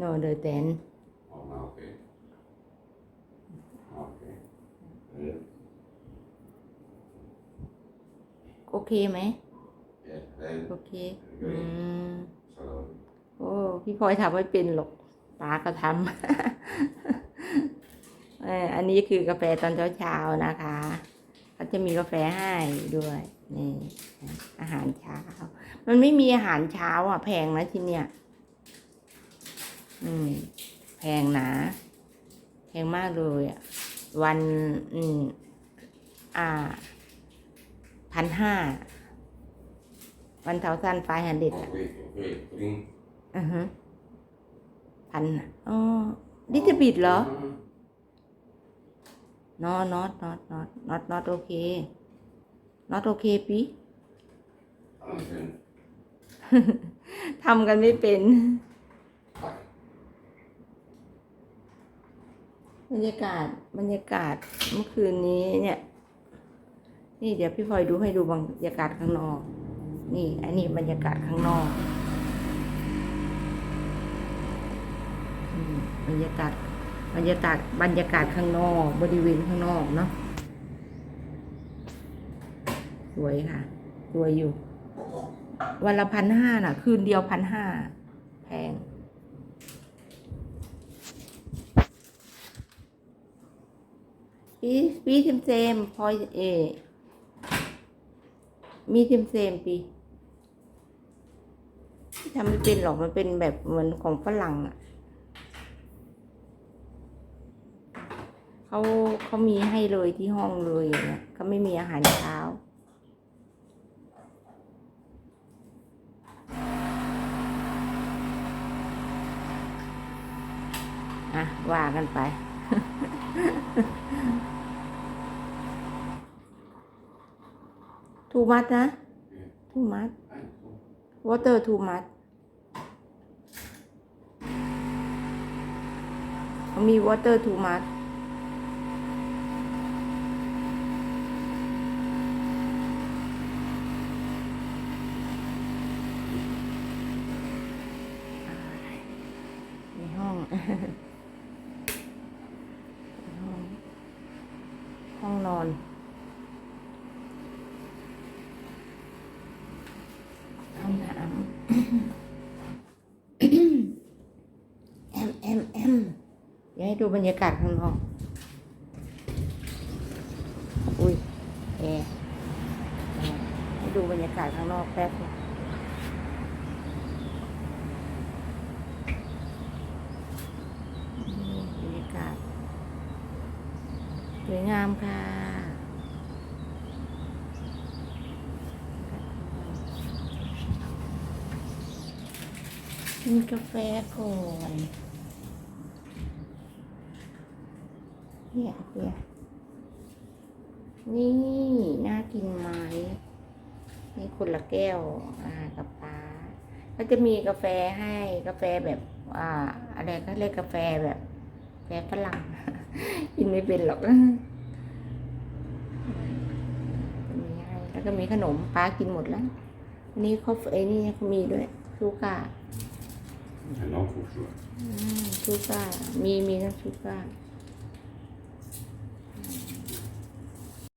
no the ten Oh, nou, oké. Oké. Ja. โอเคไหม Ja, en โอเค อืม salami. โอ้ พี่พลอยทำไม่เป็นหรอกป้าก็ทำ เอออันนี้คือกาแฟตอนเช้าๆนะคะเขาจะมีกาแฟให้ด้วยนี่อาหารเช้า มันไม่มีอาหารเช้าอะแพงนะที่เนี่ย อืม แพงนะแพงมากเลยอะ วัน อืม อ่าพันห้า วันเทาสั้นไฟฮันเด็ด Oké, oké. Drink. อือฮึพันน่ะอ๋อดิจิบิดเหรอ Ah, no not not not not not okay not okay ปี alles in. ทำกันไม่เป็น บรรยากาศบรรยากาศเมื่อคืนนี้เนี่ย นี่เดี๋ยวพี่พลอยดูให้ดูบรรยากาศข้างนอก นี่ อันนี้บรรยากาศข้างนอกบรรยากาศบรรยากาศบรรยากาศข้างนอก บริเวณข้างนอกเนาะสวยค่ะสวยอยู่ วันละพันห้าน่ะ คืนเดียวพันห้าแพง ปีปีเซมเซมพอยเอมีเซมเซมปีทำไม่เป็นหรอกมันเป็นแบบเหมือนของฝรั่งอะเขาเขามีให้เลยที่ห้องเลยอย่างเงี้ยเขาไม่มีอาหารเช้าอะว่ากันไป ทูมัดนะทูมัดวอเตอร์ทูมัดมีวอเตอร์ทูมัดในห้อง ห้อง ห้องนอนห้องน้ำแอมแอมแอมเดี๋ยวให้ดูบรรยากาศข้างนอก อุ้ยแอร์ให้ดูบรรยากาศข้างนอกแป๊บนึงบรรยากาศสวยงามค่ะ กินกาแฟก่อนเนี่ยเนี่ยนี่น่ากินไหมนี่คนละแก้ว อ่ากับปลาก็จะมีกาแฟให้กาแฟแบบ อ่า อะไรก็เรียกกาแฟแบบกาแฟฝรั่งกินไม่เป็นหรอกมีให้แล้วก็มีขนมป้ากินหมดแล้วอันนี้คอฟเอ้นี่เขามีด้วยซูกา En dan goed zo. อืมชูก้ามีมีน้ำชูก้า Ah,